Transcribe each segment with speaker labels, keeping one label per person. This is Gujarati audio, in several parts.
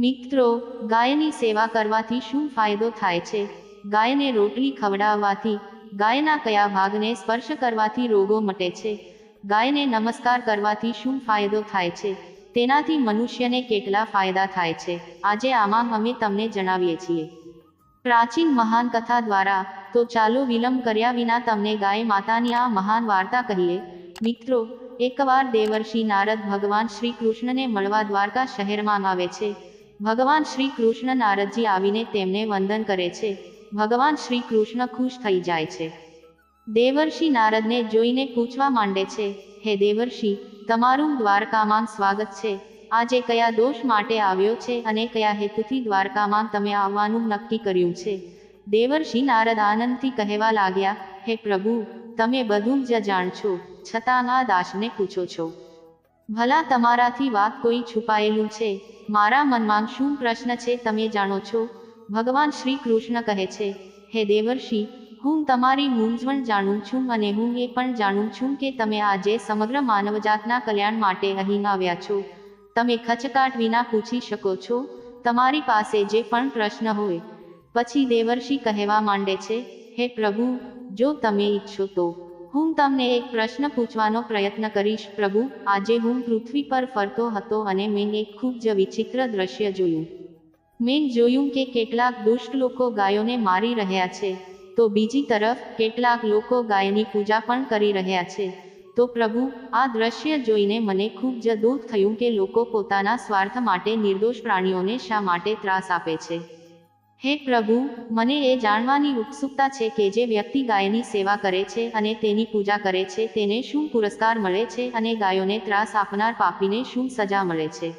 Speaker 1: મિત્રો, ગાયની સેવા કરવાથી શું ફાયદો થાય છે? ગાયને રોટલી ખવડાવવાથી, ગાયના કયા ભાગને સ્પર્શ કરવાથી રોગો મટે છે? ગાયને નમસ્કાર કરવાથી શું ફાયદો થાય છે? તેનાથી મનુષ્યને કેટલા ફાયદા થાય છે? આજે આમાં અમે તમને જણાવીએ છીએ. પ્રાચીન મહાન કથા દ્વારા, તો ચાલો વિલંબ કર્યા વિના તમને ગાય માતાની આ મહાન વાર્તા કહીએ. મિત્રો, એકવાર દેવર્ષિ નારદ ભગવાન શ્રી કૃષ્ણને મળવા દ્વારકા શહેરમાં આવે છે. ભગવાન શ્રી કૃષ્ણ નારદજી આવીને તેમને વંદન કરે છે. ભગવાન શ્રી કૃષ્ણ ખુશ થઈ જાય છે. દેવર્ષિ નારદને જોઈને પૂછવા માંડે છે, હે દેવર્ષિ, તમારું દ્વારકામાં સ્વાગત છે. આજે કયા દોષ માટે આવ્યો છે અને કયા હેતુથી દ્વારકામાં તમે આવવાનું નક્કી કર્યું છે? દેવર્ષિ નારદ આનંદથી કહેવા લાગ્યા, હે પ્રભુ, તમે બધું જ જાણ છો છતાં આ દાસને પૂછો છો. ભલા તમારાથી વાત કોઈ છુપાયેલું છે. મારા મનમાં શું પ્રશ્ન છે તમે જાણો છો? ભગવાન શ્રી કૃષ્ણ કહે છે, હે દેવર્ષિ, હું તમારી મૂંઝવણ જાણું છું અને હું એ પણ જાણું છું કે તમે આજે સમગ્ર માનવજાતના કલ્યાણ માટે અહીં આવ્યા છો. તમે ખચકાટ વિના પૂછી શકો છો, તમારી પાસે જે પણ પ્રશ્ન હોય. પછી દેવર્ષિ કહેવા માંડે છે, હે પ્રભુ, જો તમે ઈચ્છો તો. હું તમને એક પ્રશ્ન પૂછવાનો પ્રયત્ન કરીશ, પ્રભુ. આજે હું પૃથ્વી પર ફરતો હતો અને મેં એક ખૂબ જ વિચિત્ર દ્રશ્ય જોયું. મેં જોયું કે કેટલાક દુષ્ટ લોકો ગાયોને મારી રહ્યા છે. તો બીજી તરફ, કેટલાક લોકો ગાયની પૂજા પણ કરી રહ્યા છે. તો પ્રભુ, આ દ્રશ્ય જોઈને મને ખૂબ જ દુઃખ થયું કે લોકો પોતાના સ્વાર્થ માટે નિર્દોષ પ્રાણીઓને શા માટે ત્રાસ આપે છે. હે પ્રભુ, મને એ જાણવાની ઉત્સુકતા છે કે જે વ્યક્તિ ગાયની સેવા કરે છે અને તેની પૂજા કરે છે, તેને શું પુરસ્કાર મળે છે અને ગાયોને ત્રાસ આપનાર પાપીને શું સજા મળે છે?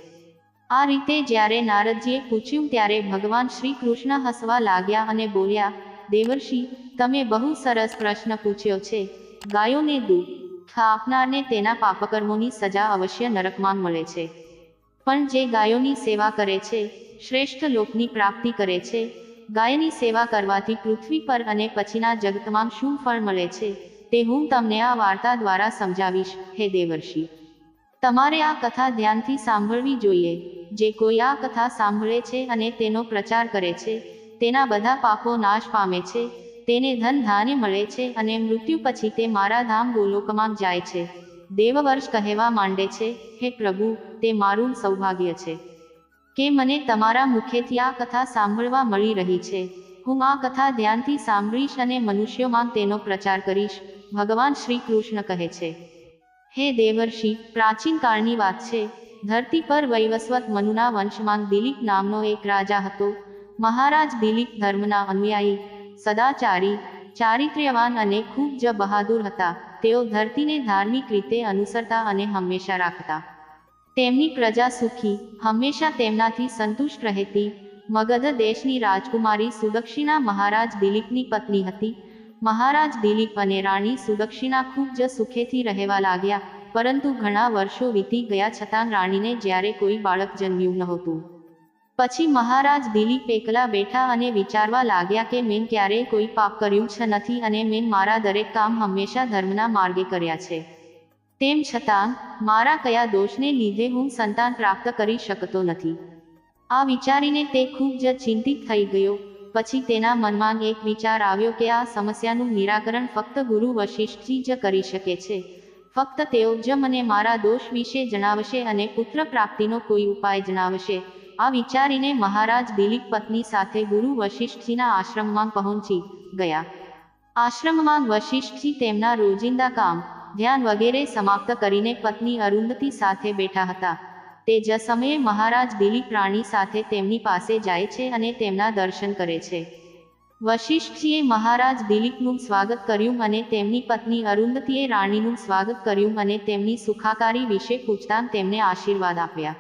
Speaker 1: આ રીતે જ્યારે નારદજીએ પૂછ્યું ત્યારે ભગવાન શ્રી કૃષ્ણ હસવા લાગ્યા અને બોલ્યા, દેવર્ષિ, તમે બહુ સરસ પ્રશ્ન પૂછ્યો છે. ગાયોને દુઃખ આપનારને તેના પાપકર્મોની સજા અવશ્ય નરકમાં મળે છે. પણ જે ગાયોની સેવા કરે છે શ્રેષ્ઠ લોકની પ્રાપ્તિ કરે છે. ગાયની સેવા કરવાથી પૃથ્વી પર અને પછીના જગતમાં શું ફળ મળે છે, તે હું તમને આ વાર્તા દ્વારા સમજાવીશ, હે દેવર્ષિ. તમારે આ કથા ધ્યાનથી સાંભળવી જોઈએ. જે કોઈ આ કથા સાંભળે છે અને તેનો પ્રચાર કરે છે, તેના બધા પાપો નાશ પામે છે, તેને ધન ધાન્ય મળે છે અને મૃત્યુ પછી તે મારા ધામ ગોલોકમાં જાય છે. દેવવર્ષ કહેવા માંડે છે, હે પ્રભુ, તે મારું સૌભાગ્ય છે. કે મને તમારા મુખેથી આ કથા સાંભળવા મળી રહી છે. હું આ કથા ધ્યાનથી સાંભળીશ અને મનુષ્યોમાં તેનો પ્રચાર કરીશ. ભગવાન શ્રી કૃષ્ણ કહે છે. હે દેવર્ષિ, પ્રાચીન કાળની વાત છે. ધરતી પર વૈવસ્વત મનુના વંશમાં દિલીપ નામનો એક રાજા હતો. મહારાજ દિલીપ ધર્મના અનુયાયી, સદાચારી, ચારિત્ર્યવાન અને ખૂબ જ બહાદુર હતા. તેઓ ધરતીને ધાર્મિક રીતે અનુસરતા અને હંમેશા રાખતા. તેમની પ્રજા સુખી, હંમેશા તેમનાથી સંતુષ્ટ રહેતી, મગધ દેશની રાજકુમારી સુદક્ષિણા મહારાજ દિલીપની પત્ની હતી. મહારાજ દિલીપ અને રાણી સુદક્ષિણા ખૂબ જ સુખેથી રહેવા લાગ્યા, પરંતુ ઘણા વર્ષો વીતી ગયા છતાં રાણીને જ્યારે કોઈ બાળક જન્મ્યું નહોતું. પછી મહારાજ દિલીપ એકલા બેઠા અને વિચારવા લાગ્યા કે મેં ક્યારેય કોઈ પાપ કર્યું છે નથી અને મેં મારા દરેક કામ હંમેશા ધર્મના માર્ગે કર્યા છે. તેમ છતાં, મારા કયા દોષને લીધે હું સંતાન પ્રાપ્ત કરી શકતો નથી. આ વિચારીને તે ખૂબ જ ચિંતિત થઈ ગયો. પછી તેના મનમાં એક વિચાર આવ્યો કે આ સમસ્યાનું નિરાકરણ ફક્ત ગુરુ વશિષ્ઠજી જ કરી શકે છે. ફક્ત તેઓ જ મને મારા દોષ વિશે જણાવશે અને પુત્ર પ્રાપ્તિનો કોઈ ઉપાય જણાવશે. આ વિચારીને મહારાજ દિલીપ પત્ની સાથે ગુરુ વશિષ્ઠજીના આશ્રમમાં પહોંચી ગયા. આશ્રમમાં વશિષ્ઠજી તેમના રોજિંદા કામ ધ્યાન વગેરે સમાપ્ત કરીને પત્ની અરુંધતી સાથે બેઠા હતા. તે જ સમયે મહારાજ દિલીપ રાણી સાથે તેમની પાસે જાય છે અને તેમના દર્શન કરે છે. વશિષ્ઠજીએ મહારાજ દિલીપનું સ્વાગત કર્યું અને તેમની પત્ની અરુંધતીએ રાણીનું સ્વાગત કર્યું અને તેમની સુખાકારી વિશે પૂછતા તેમને આશીર્વાદ આપ્યા.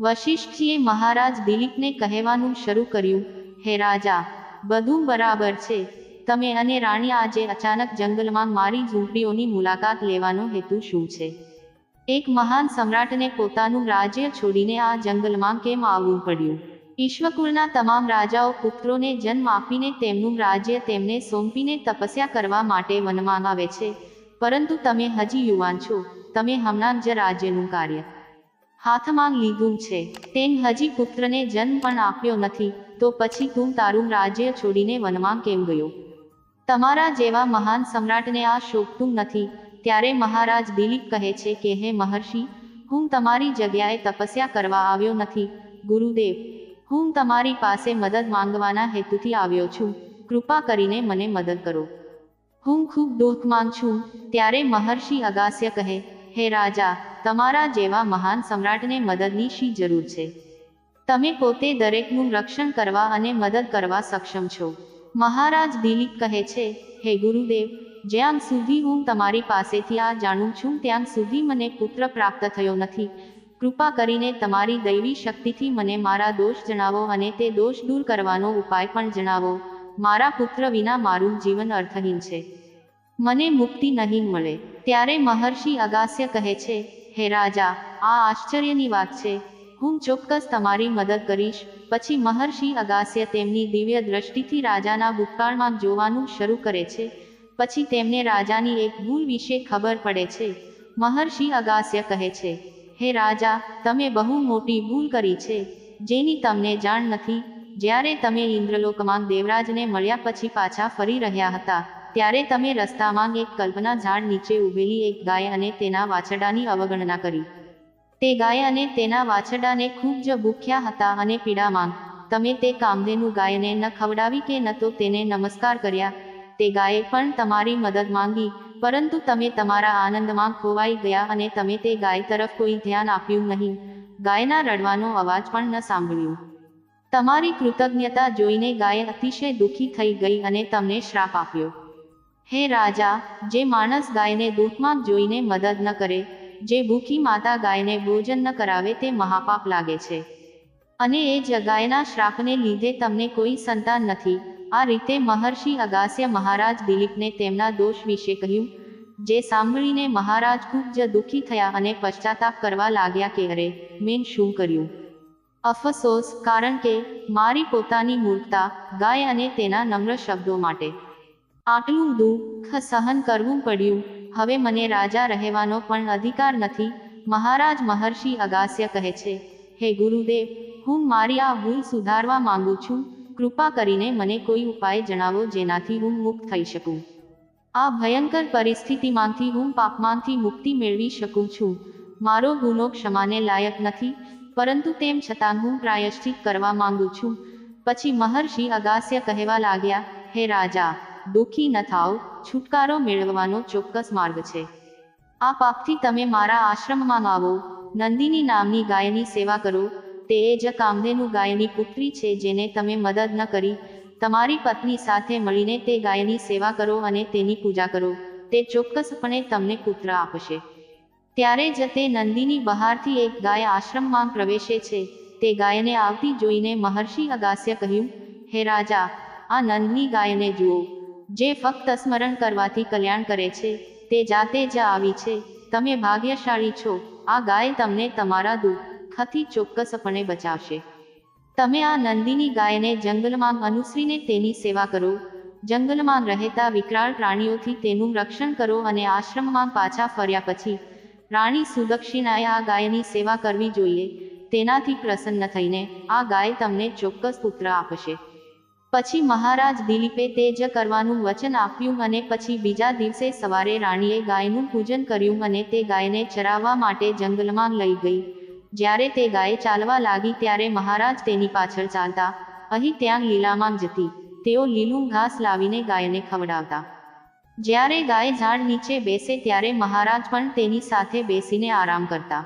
Speaker 1: વશિષ્ઠજીએ મહારાજ દિલીપને કહેવાનું શરૂ કર્યું, હે રાજા, બધું બરાબર છે. તમે અને રાણી આજે અચાનક જંગલમાં મારી ઝૂંપડીઓની મુલાકાત લેવાનો હેતુ શું છે? એક મહાન સમ્રાટને પોતાનું રાજ્ય છોડીને આ જંગલમાં કેમ આવવું પડ્યું? ઈશ્વકુળના તમામ રાજાઓ પુત્રોને જન્મ આપીને તેમનું રાજ્ય તેમને સોંપીને તપસ્યા કરવા માટે વનમાં આવે છે. પરંતુ તમે હજી યુવાન છો. તમે હમણાં જ રાજ્યનું કાર્ય હાથમાં લીધું છે. તેમ હજી પુત્રને જન્મ પણ આપ્યો નથી. તો પછી તું તારું રાજ્ય છોડીને વનમાં કેમ ગયો? તમારા જેવા મહાન સમ્રાટને આ શોભતું નથી. ત્યારે મહારાજ દિલીપ કહે છે કે, હે મહર્ષિ, હું તમારી જગ્યાએ તપસ્યા કરવા આવ્યો નથી. ગુરુદેવ, હું તમારી પાસે મદદ માંગવાના હેતુથી આવ્યો છું. કૃપા કરીને મને મદદ કરો. હું ખૂબ દુઃખમાં છું. ત્યારે મહર્ષિ અગાસ્ય કહે, હે રાજા, તમારા જેવા મહાન સમ્રાટને મદદની શી જરૂર છે? તમે પોતે દરેકનું રક્ષણ કરવા અને મદદ કરવા સક્ષમ છો. મહારાજ દિલીપ કહે છે, હે ગુરુદેવ, જ્યાં સુધી હું તમારી પાસેથી આ જાણું છું, ત્યાં સુધી મને પુત્ર પ્રાપ્ત થયો નથી. કૃપા કરીને તમારી દૈવી શક્તિથી મને મારા દોષ જણાવો અને તે દોષ દૂર કરવાનો ઉપાય પણ જણાવો. મારા પુત્ર વિના મારું જીવન અર્થહીન છે. મને મુક્તિ નહીં મળે. ત્યારે મહર્ષિ અગાસ્ય કહે છે, હે રાજા, આ આશ્ચર્યની વાત છે. હું ચોક્કસ તમારી મદદ કરીશ. પછી મહર્ષિ અગાસ્ય તેમની દિવ્ય દ્રષ્ટિથી રાજાના ભૂતકાળમાં જોવાનું શરૂ કરે છે. પછી તેમને રાજાની એક ભૂલ વિશે ખબર પડે છે. મહર્ષિ અગાસ્ય કહે છે, હે રાજા, તમે બહુ મોટી ભૂલ કરી છે, જેની તમને જાણ નથી. જ્યારે તમે ઇન્દ્રલોકમાં દેવરાજને મળ્યા પછી પાછા ફરી રહ્યા હતા, ત્યારે તમે રસ્તામાં એક કલ્પના ઝાડ નીચે ઊભેલી એક ગાય અને તેના વાછડાની અવગણના કરી. તે ગાય અને તેના વાછરડાને ખૂબ જ ભૂખ્યા હતા અને પીડામાં. તમે તે કામધેનું ગાયને ન ખવડાવી કે ન તો તેને નમસ્કાર કર્યા. તે ગાયે પણ તમારી મદદ માંગી, પરંતુ તમે તમારા આનંદમાં ખોવાઈ ગયા અને તમે તે ગાય તરફ કોઈ ધ્યાન આપ્યું નહીં. ગાયના રડવાનો અવાજ પણ ન સાંભળ્યું. તમારી કૃતજ્ઞતા જોઈને ગાયે અતિશય દુઃખી થઈ ગઈ અને તમને શ્રાપ આપ્યો. હે રાજા, જે માણસ ગાયને દુઃખમાં જોઈને મદદ ન કરે જે ભૂખી માતા ગાયને ભોજન ન કરાવે તે મહાપાપ લાગે છે. અને એ જ ગાયના શ્રાપને લીધે તમને કોઈ સંતાન નથી. આ રીતે મહર્ષિ અગાસ્ય મહારાજ દિલીપને તેમના દોષ વિશે કહ્યું, જે સાંભળીને મહારાજ ખૂબ જ દુઃખી થયા અને પશ્ચાતાપ કરવા લાગ્યા કે, અરે, મેં શું કર્યું? અફસોસ, કારણ કે મારી પોતાની મૂર્ખતા, ગાય અને તેના નમ્ર શબ્દો માટે. આટલું દુઃખ સહન કરવું પડ્યું હવે મને રાજા રહેવાનો પણ અધિકાર નથી. મહારાજ મહર્ષિ અગાસ્ય કહે છે, હે ગુરુદેવ, હું મારી આ ભૂલ સુધારવા માંગુ છું. કૃપા કરીને મને કોઈ ઉપાય જણાવો જેનાથી હું મુક્ત થઈ શકું. આ ભયંકર પરિસ્થિતિમાંથી હું પાપમાંથી મુક્તિ મેળવી શકું છું. મારો ગુનો ક્ષમાને લાયક નથી, પરંતુ તેમ છતાં હું પ્રાયશ્ચિત કરવા માંગુ છું. પછી મહર્ષિ અગાસ્ય કહેવા લાગ્યા, હે રાજા, દુઃખી ન થાઓ. છુટકારો મેળવવાનો ચોક્કસ માર્ગ છે. આ પાપથી તમે મારા આશ્રમમાં આવો. નંદિની નામની ગાયની સેવા કરો. તે જ કામધેનુ ગાયની પુત્રી છે જેને તમે મદદ ન કરી. તમારી પત્ની સાથે મળીને તે ગાયની સેવા કરો અને તેની પૂજા કરો. તે ચોક્કસપણે તમને પુત્ર આપશે. ત્યારે જ તે નંદિની બહારથી એક ગાય આશ્રમમાં પ્રવેશે છે. તે ગાયને આવતી જોઈને મહર્ષિ અગાસ્ય કહ્યું, હે રાજા, આ નંદની ગાયને જુઓ. જે ફક્ત સ્મરણ કરવાથી કલ્યાણ કરે છે, તે જાતે જ આવી છે. તમે ભાગ્યશાળી છો. આ ગાય તમને તમારા દુઃખથી ચોક્કસપણે બચાવશે. તમે આ નંદીની ગાયને જંગલમાં અનુસરીને તેની સેવા કરો. જંગલમાં રહેતા વિકરાળ પ્રાણીઓથી તેનું રક્ષણ કરો અને આશ્રમમાં પાછા ફર્યા પછી રાણી સુદક્ષિણાએ આ ગાયની સેવા કરવી જોઈએ. તેનાથી પ્રસન્ન થઈને આ ગાય તમને ચોક્કસ પુત્ર આપશે. પછી મહારાજ દિલીપે તે જ કરવાનું વચન આપ્યું અને પછી બીજા દિવસે સવારે રાણીએ ગાયનું પૂજન કર્યું અને તે ગાયને ચરાવવા માટે જંગલમાં લઈ ગઈ. જ્યારે તે ગાય ચાલવા લાગી ત્યારે મહારાજ તેની પાછળ ચાલતા, અહીં ત્યાં લીલામાં જતી. તેઓ લીલું ઘાસ લાવીને ગાયને ખવડાવતા. જ્યારે ગાય ઝાડ નીચે બેસે ત્યારે મહારાજ પણ તેની સાથે બેસીને આરામ કરતા.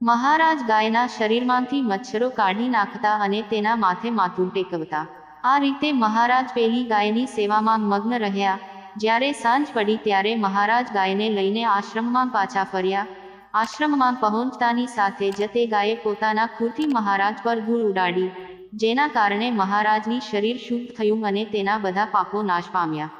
Speaker 1: મહારાજ ગાયના શરીરમાંથી મચ્છરો કાઢી નાખતા અને તેના માથે માથું ટેકવતા. આ રીતે મહારાજ પેલી ગાયની સેવામાં મગ્ન રહ્યા. જ્યારે સાંજ પડી ત્યારે મહારાજ ગાયને લઈને આશ્રમમાં પાછા ફર્યા. આશ્રમમાં પહોંચતાની સાથે જ તે ગાયે પોતાના ખૂરથી મહારાજ પર ધૂળ ઉડાડી, જેના કારણે મહારાજની શરીર શુદ્ધ થયું અને તેના બધા પાપો નાશ પામ્યા.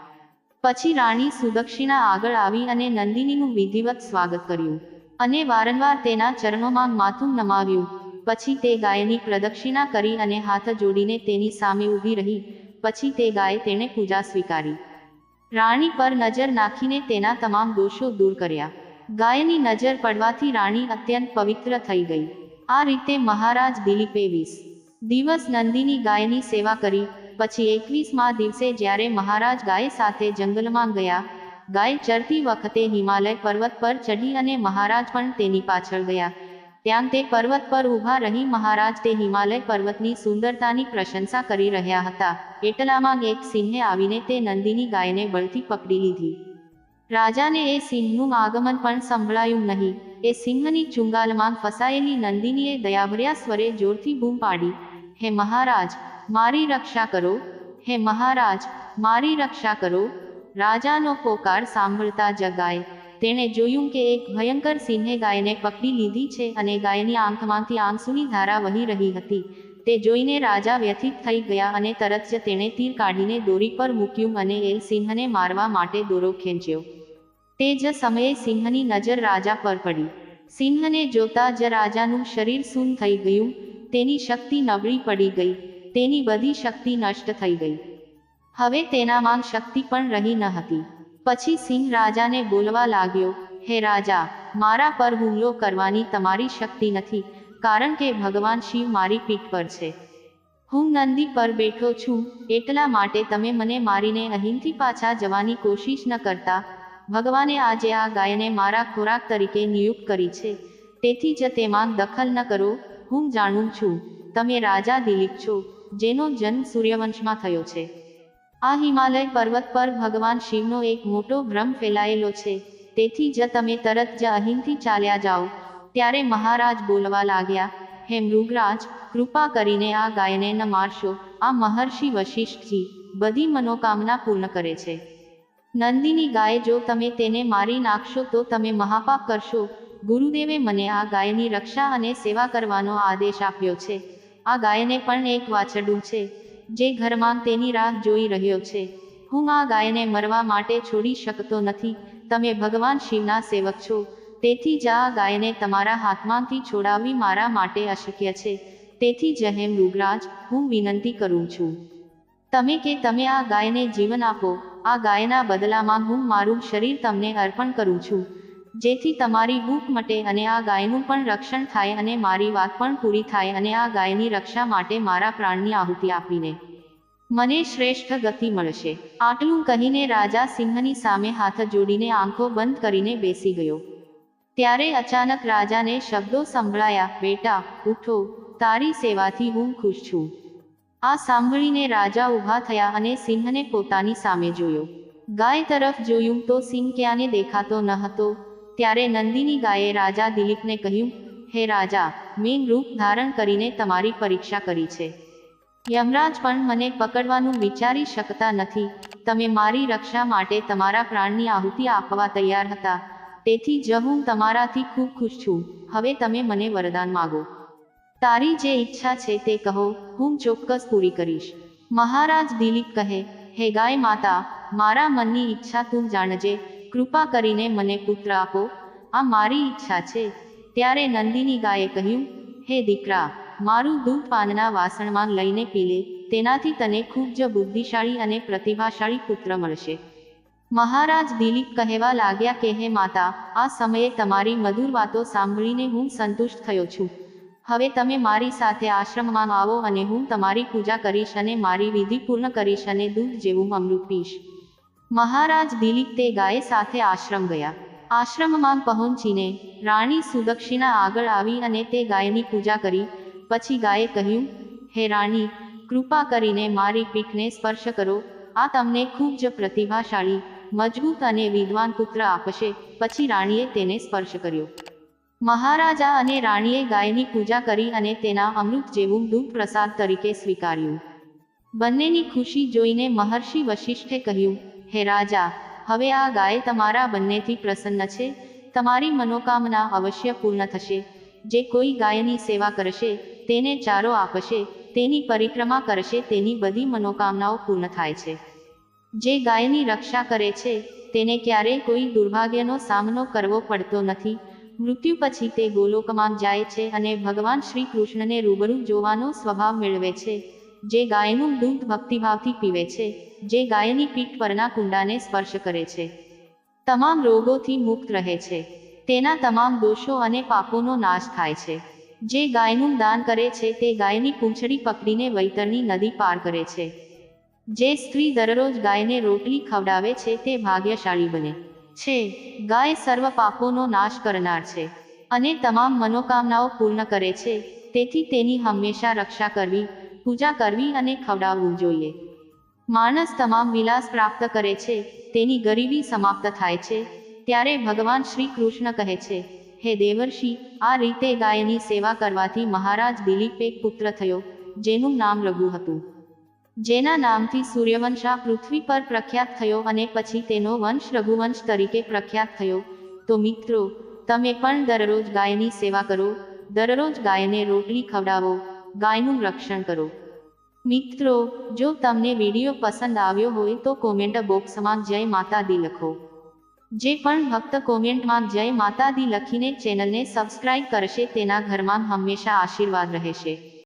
Speaker 1: પછી રાણી સુદક્ષિણા આગળ આવી અને નંદિનીનું વિધિવત સ્વાગત કર્યું અને વારંવાર તેના ચરણોમાં માથું નમાવ્યું. પછી તે ગાયની પ્રદક્ષિણા કરી અને હાથ જોડીને તેની સામે ઊભી રહી. પછી તે ગાયે તેણે પૂજા સ્વીકારી. રાણી પર નજર નાખીને તેના તમામ દોષો દૂર કર્યા. ગાયની નજર પડવાથી રાણી અત્યંત પવિત્ર થઈ ગઈ. આ રીતે મહારાજ દિલીપે વીસ દિવસ નંદીની ગાયની સેવા કરી. પછી એકવીસમાં દિવસે જ્યારે મહારાજ ગાય સાથે જંગલમાં ગયા, ગાય ચરતી વખતે હિમાલય પર્વત પર ચઢી અને મહારાજ પણ તેની પાછળ ગયા. ત્યાં તે પર્વત પર ઊભા રહી મહારાજ તે હિમાલય પર્વતની સુંદરતાની પ્રશંસા કરી રહ્યા હતા. એટલામાં એક સિંહે આવીને તે નંદીની ગાયને બળથી પકડી લીધી. રાજાને એ સિંહનું આગમન પણ સંભળાયું નહીં. એ સિંહની ચુંગાલમાં ફસાયેલી નંદિનીએ દયાભર્યા સ્વરે જોરથી બૂમ પાડી. હે મહારાજ, મારી રક્ષા કરો. હે મહારાજ, મારી રક્ષા કરો. રાજાનો પોકાર સાંભળતા જ ગાય તેણે જોયું કે એક ભયંકર સિંહે ગાયને પકડી લીધી છે અને ગાયની આંખમાંથી આંસુની ધારા વહી રહી હતી. તે જોઈને રાજા વ્યથિત થઈ ગયા અને તરત જ તેણે તીર કાઢીને દોરી પર મૂક્યું અને એ સિંહને મારવા માટે દોરો ખેંચ્યો. તે જ સમયે સિંહની નજર રાજા પર પડી. સિંહને જોતા જ રાજાનું શરીર સૂન થઈ ગયું. તેની શક્તિ નબળી પડી ગઈ. તેની બધી શક્તિ નષ્ટ થઈ ગઈ. હવે તેનામાં શક્તિ પણ રહી ન હતી. પછી સિંહ રાજાને બોલવા લાગ્યો, હે રાજા, મારા પર હુમલો કરવાની તમારી શક્તિ નથી, કારણ કે ભગવાન શિવ મારી પીઠ પર છે. હું નંદી પર બેઠો છું, એટલા માટે તમે મને મારીને અહીંથી પાછા જવાની કોશિશ ન કરતા. ભગવાને આજે આ ગાયને મારા ખોરાક તરીકે નિયુક્ત કરી છે. તેથી જ તેમાં દખલ ન કરો, હું જાણું છું. તમે રાજા દિલીપ છો, જેનો જન્મ સૂર્યવંશમાં થયો છે. આ હિમાલય પર્વત પર ભગવાન શિવનો એક મોટો ભ્રમ ફેલાયેલો છે. તેથી જ તમે તરત જ અહીંથી ચાલ્યા જાઓ. ત્યારે મહારાજ બોલવા લાગ્યા, હે મૃગરાજ, કૃપા કરીને આ ગાયને ન મારશો. આ મહર્ષિ વશિષ્ઠજી બધી મનોકામના પૂર્ણ કરે છે. નંદીની ગાય જો તમે તેને મારી નાખશો તો તમે મહાપાપ કરશો. ગુરુદેવે મને આ ગાયની રક્ષા અને સેવા કરવાનો આદેશ આપ્યો છે. આ ગાયને પણ એક વાછરડું છે. જે ઘરમાં તેની રાહ જોઈ રહ્યો છે. હું આ ગાયને મરવા માટે છોડી શકતો નથી. તમે ભગવાન શિવના સેવક છો. તેથી જ આ ગાયને તમારા હાથમાંથી છોડાવવી મારા માટે અશક્ય છે. તેથી જ હે મૃગરાજ, હું વિનંતી કરું છું. તમે કે તમે આ ગાયને જીવન આપો. આ ગાયના બદલામાં હું મારું શરીર તમને અર્પણ કરું છું. જેથી તમારી ભૂખ મટે અને આ ગાયનું પણ રક્ષણ થાય અને મારી વાત પણ પૂરી થાય અને આ ગાયની રક્ષા માટે મારા પ્રાણની આહુતિ આપીને. મને શ્રેષ્ઠ ગતિ મળશે. આટલું કહીને રાજા સિંહની સામે હાથ જોડીને આંખો બંધ કરીને બેસી ગયો. ત્યારે અચાનક રાજાને શબ્દો સંભળાયા, બેટા, ઉઠો. તારી સેવાથી હું ખુશ છું. આ સાંભળીને રાજા ઊભા થયા અને સિંહને પોતાની સામે જોયો. ગાય તરફ જોયું તો સિંહ ક્યાંને દેખાતો ન હતો. ત્યારે નંદિની ગાયે રાજા દિલીપને કહ્યું, હે રાજા મેં રૂપ ધારણ કરીને તમારી પરીક્ષા કરી છે. યમરાજ પણ મને પકડવાનું વિચારી શકતા નથી. તમે મારી રક્ષા માટે તમારા પ્રાણની આહુતિ આપવા તૈયાર હતા. તેથી જ હું તમારાથી ખૂબ ખુશ છું. હવે તમે મને વરદાન માગો. તારી જે ઈચ્છા છે તે કહો, હું ચોક્કસ પૂરી કરીશ. મહારાજ દિલીપ કહે, હે ગાય માતા, મારા મનની ઈચ્છા તું જાણજે. કૃપા કરીને મને પુત્ર આપો. આ મારી ઈચ્છા છે. ત્યારે નંદિની ગાયે કહ્યું, હે દીકરા, મારું દૂધ પાનના વાસણમાં લઈને પી લે તેનાથી તને ખૂબ જ બુદ્ધિશાળી અને પ્રતિભાશાળી પુત્ર મળશે. મહારાજ દિલીપ કહેવા લાગ્યા કે, હે માતા, આ સમયે તમારી મધુર વાતો સાંભળીને હું સંતુષ્ટ થયો છું. હવે તમે મારી સાથે આશ્રમમાં આવો અને હું તમારી પૂજા કરીશ અને મારી વિધિ પૂર્ણ કરીશ અને દૂધ જેવું અમૃત પીશ. મહારાજ દિલીપ તે ગાય સાથે આશ્રમ ગયા. આશ્રમમાં પહોંચીને રાણી સુદક્ષિણા આગળ આવી અને તે ગાયની પૂજા કરી. પછી ગાયે કહ્યું, હે રાણી, કૃપા કરીને મારી પીઠને સ્પર્શ કરો. આ તમને ખૂબ જ પ્રતિભાશાળી, મજબૂત અને વિદ્વાન પુત્ર આપશે. પછી રાણીએ તેને સ્પર્શ કર્યો. મહારાજા અને રાણીએ ગાયની પૂજા કરી અને તેના અમૃત જેવું દૂધ પ્રસાદ તરીકે સ્વીકાર્યું. બંનેની ખુશી જોઈને મહર્ષિ વશિષ્ઠે કહ્યું હે રાજા, હવે આ ગાય તમારા બંનેથી પ્રસન્ન છે. તમારી મનોકામના અવશ્ય પૂર્ણ થશે. જે કોઈ ગાયની સેવા કરશે, તેને ચારો આપશે, તેની પરિક્રમા કરશે, તેની બધી મનોકામનાઓ પૂર્ણ થાય છે. જે ગાયની રક્ષા કરે છે, તેને ક્યારેય કોઈ દુર્ભાગ્યનો સામનો કરવો પડતો નથી. મૃત્યુ પછી તે ગોલોકમાં જાય છે અને ભગવાન શ્રી કૃષ્ણને રૂબરૂ જોવાનો સ્વભાવ મેળવે છે. જે ગાયનું દૂધ ભક્તિભાવથી પીવે છે, જે ગાયની પીઠ પરના કુંડાને સ્પર્શ કરે છે. તમામ રોગોથી મુક્ત રહે છે. તેના તમામ દોષો અને પાપોનો નાશ થાય છે. જે ગાયનું દાન કરે છે, તે ગાયની પૂંછડી પકડીને વૈતરની નદી પાર કરે છે. જે સ્ત્રી દરરોજ ગાયને રોટલી ખવડાવે છે, તે ભાગ્યશાળી બને છે. ગાય સર્વ પાપોનો નાશ કરનાર છે અને તમામ મનોકામનાઓ પૂર્ણ કરે છે, તેથી તેની હંમેશા રક્ષા કરવી પૂજા કરવી અને ખવડાવવું જોઈએ. માણસ તમામ વિલાસ પ્રાપ્ત કરે છે, તેની ગરીબી સમાપ્ત થાય છે, ત્યારે ભગવાન શ્રી કૃષ્ણ કહે છે, હે દેવર્ષિ, આ રીતે ગાયની સેવા કરવાથી મહારાજ દિલીપ એક પુત્ર થયો, જેનું નામ રઘુ હતું. જેના નામથી સૂર્યવંશ પૃથ્વી પર પ્રખ્યાત થયો અને પછી તેનો વંશ રઘુવંશ તરીકે પ્રખ્યાત થયો. તો મિત્રો, તમે પણ દરરોજ ગાયની સેવા કરો, દરરોજ ગાયને રોટલી ખવડાવો ગાયનું રક્ષણ કરો. મિત્રો, જો તમને વીડિયો પસંદ આવ્યો હોય તો કોમેન્ટ બોક્સમાં જય માતાદી લખો. જે પણ ભક્ત કોમેન્ટમાં જય માતાદી લખીને ચેનલને સબસ્ક્રાઇબ કરશે તેના ઘરમાં હંમેશા આશીર્વાદ રહેશે.